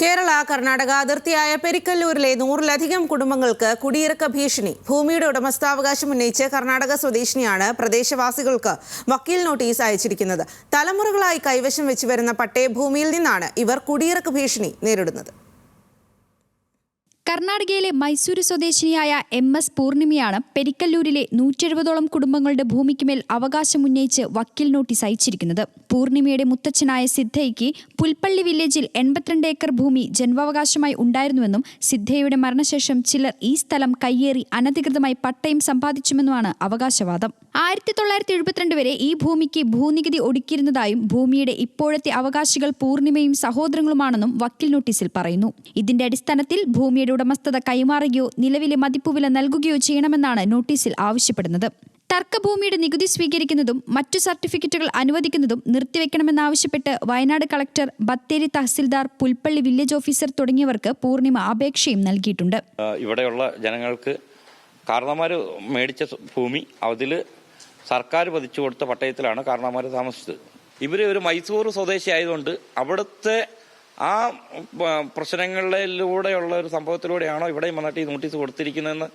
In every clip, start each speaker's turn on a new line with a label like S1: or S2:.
S1: കേരള കർണാടക അതിർത്തിയായ പെരിക്കല്ലൂരിലെ നൂറിലധികം കുടുംബങ്ങൾക്ക് കുടിയിറക്ക ഭീഷണി. ഭൂമിയുടെ ഉടമസ്ഥാവകാശം ഉന്നയിച്ച് കർണാടക സ്വദേശിനിയാണ് പ്രദേശവാസികൾക്ക് വക്കീൽ നോട്ടീസ് അയച്ചിരിക്കുന്നത്. തലമുറകളായി കൈവശം വെച്ച് വരുന്ന പട്ടയഭൂമിയിൽ നിന്നാണ് ഇവർ കുടിയിറക്ക ഭീഷണി നേരിടുന്നത്.
S2: കർണാടകയിലെ മൈസൂരു സ്വദേശിനിയായ എം എസ് പൂർണിമയാണ് പെരിക്കല്ലൂരിലെ നൂറ്റെഴുപതോളം കുടുംബങ്ങളുടെ ഭൂമിക്കുമേൽ അവകാശം ഉന്നയിച്ച് വക്കീൽ നോട്ടീസ് അയച്ചിരിക്കുന്നത്. പൂർണിമയുടെ മുത്തച്ഛനായ സിദ്ധയ്ക്ക് പുൽപ്പള്ളി വില്ലേജിൽ എൺപത്തിരണ്ട് ഏക്കർ ഭൂമി ജന്മാവകാശമായി ഉണ്ടായിരുന്നുവെന്നും സിദ്ധയുടെ മരണശേഷം ചിലർ ഈ സ്ഥലം കയ്യേറി അനധികൃതമായി പട്ടയം സമ്പാദിച്ചുമെന്നുമാണ് അവകാശവാദം. ആയിരത്തി തൊള്ളായിരത്തി എഴുപത്തിരണ്ട് വരെ ഈ ഭൂമിക്ക് ഭൂനികുതി ഒടുക്കിയിരുന്നതായും ഭൂമിയുടെ ഇപ്പോഴത്തെ അവകാശികൾ പൂർണിമയും സഹോദരങ്ങളുമാണെന്നും വക്കീൽ നോട്ടീസിൽ പറയുന്നു. ഇതിന്റെ അടിസ്ഥാനത്തിൽ ഭൂമിയുടെ ഉടമസ്ഥത കൈമാറുകയോ നിലവിലെ മതിപ്പുവില നൽകുകയോ ചെയ്യണമെന്നാണ് നോട്ടീസിൽ ആവശ്യപ്പെടുന്നത്. തർക്കഭൂമിയുടെ നികുതി സ്വീകരിക്കുന്നതും മറ്റു സർട്ടിഫിക്കറ്റുകൾ അനുവദിക്കുന്നതും നിർത്തിവെക്കണമെന്നാവശ്യപ്പെട്ട് Wayanad collector Bathery tahsildar Pulpally village officer തുടങ്ങിയവർക്ക് പൂർണിമ അപേക്ഷയും നൽകിയിട്ടുണ്ട്.
S3: ഇവിടെയുള്ള ജനങ്ങൾക്ക് കാരണന്മാർ മേടിച്ച ഭൂമി അതിൽ സർക്കാർ പതിച്ചു കൊടുത്ത പട്ടയത്തിലാണ് കാരണന്മാർ താമസിച്ചത്. ഇവർ ഒരു മൈസൂർ സ്വദേശി ആയതുകൊണ്ട് അവിടുത്തെ ആ പ്രശ്നങ്ങളിലൂടെയുള്ള ഒരു സംഭവത്തിലൂടെയാണോ ഇവിടെയും വന്നിട്ട് ഈ നോട്ടീസ് കൊടുത്തിരിക്കുന്നതെന്ന്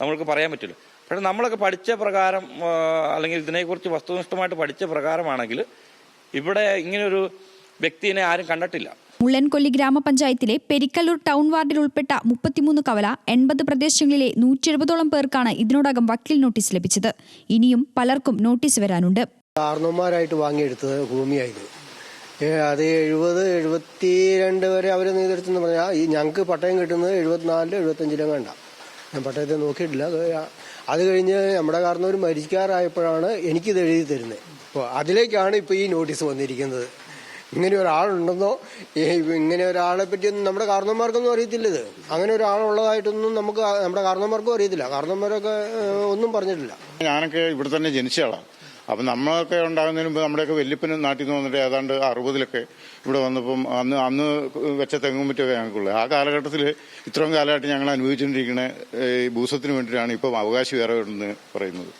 S3: നമ്മൾക്ക് പറയാൻ പറ്റില്ല. പക്ഷേ നമ്മളൊക്കെ പഠിച്ച പ്രകാരം അല്ലെങ്കിൽ ഇതിനെക്കുറിച്ച് വസ്തുനിഷ്ഠമായിട്ട് പഠിച്ച പ്രകാരമാണെങ്കിൽ ഇവിടെ ഇങ്ങനൊരു വ്യക്തിനെ ആരും കണ്ടിട്ടില്ല.
S2: മുള്ളൻകൊല്ലി ഗ്രാമപഞ്ചായത്തിലെ പെരിക്കല്ലൂർ ടൗൺ വാർഡിൽ ഉൾപ്പെട്ട മുപ്പത്തിമൂന്ന് കവല എൺപത് പ്രദേശങ്ങളിലെ നൂറ്റി എഴുപതോളം പേർക്കാണ് ഇതിനോടകം വക്കീൽ നോട്ടീസ് ലഭിച്ചത്. ഇനിയും പലർക്കും നോട്ടീസ് വരാനുണ്ട്.
S4: കാരണവന്മാരായിട്ട് വാങ്ങിയെടുത്തത് ഭൂമിയായത് ഏ, അത് എഴുപത് എഴുപത്തി രണ്ട് വരെ അവർ നേതൃത്വം പറഞ്ഞാൽ ഈ ഞങ്ങൾക്ക് പട്ടയം കിട്ടുന്നത് എഴുപത്തിനാലിൽ എഴുപത്തഞ്ചിലും വേണ്ട ഞാൻ പട്ടയത്തെ നോക്കിയിട്ടില്ല. അത് കഴിഞ്ഞ് നമ്മുടെ കാരണവർ മരിക്കാറായപ്പോഴാണ് എനിക്കിത് എഴുതി തരുന്നത്. അപ്പോൾ അതിലേക്കാണ് ഇപ്പോൾ ഈ നോട്ടീസ് വന്നിരിക്കുന്നത്. ഇങ്ങനെ ഒരാളുണ്ടെന്നോ ഇങ്ങനെ ഒരാളെ പറ്റിയൊന്നും നമ്മുടെ കാരണന്മാർക്കൊന്നും അറിയത്തില്ല ഇത്. അങ്ങനെ ഒരാളുള്ളതായിട്ടൊന്നും നമുക്ക് നമ്മുടെ കാരണന്മാർക്കും അറിയത്തില്ല. കാരണന്മാരൊക്കെ ഒന്നും പറഞ്ഞിട്ടില്ല.
S5: ഞാനൊക്കെ ഇവിടെ തന്നെ ജനിച്ച ആളാണ്. അപ്പം നമ്മളൊക്കെ ഉണ്ടാകുന്നതിന് മുമ്പ് നമ്മുടെയൊക്കെ വല്യപ്പനും നാട്ടിൽ നിന്ന് വന്നിട്ട് ഏതാണ്ട് അറുപതിലൊക്കെ ഇവിടെ വന്നപ്പം അന്ന് അന്ന് വെച്ച തെങ്ങും തെങ്ങുമുറ്റൊക്കെ ഞങ്ങൾക്കുള്ളത് ആ കാലഘട്ടത്തിൽ ഇത്രയും കാലമായിട്ട് ഞങ്ങൾ അനുഭവിച്ചുകൊണ്ടിരിക്കുന്ന ഈ ഭൂസത്തിന് വേണ്ടിയിട്ടാണ് ഇപ്പം അവകാശി വേറെ എന്ന് പറയുന്നത്.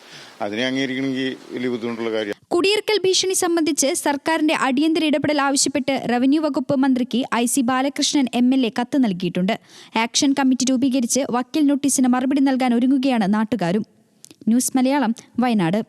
S5: അതിനെ അംഗീകരിക്കണമെങ്കിൽ വലിയ ബുദ്ധിമുട്ടുള്ള കാര്യം.
S2: കുടിയിറക്കൽ ഭീഷണി സംബന്ധിച്ച് സർക്കാരിന്റെ അടിയന്തര ഇടപെടൽ ആവശ്യപ്പെട്ട് റവന്യൂ വകുപ്പ് മന്ത്രിക്ക് I C Balakrishnan M L A കത്ത് നൽകിയിട്ടുണ്ട്. ആക്ഷൻ കമ്മിറ്റി രൂപീകരിച്ച് വക്കീൽ നോട്ടീസിന് മറുപടി നൽകാൻ ഒരുങ്ങുകയാണ് നാട്ടുകാരും. ന്യൂസ് മലയാളം വയനാട്.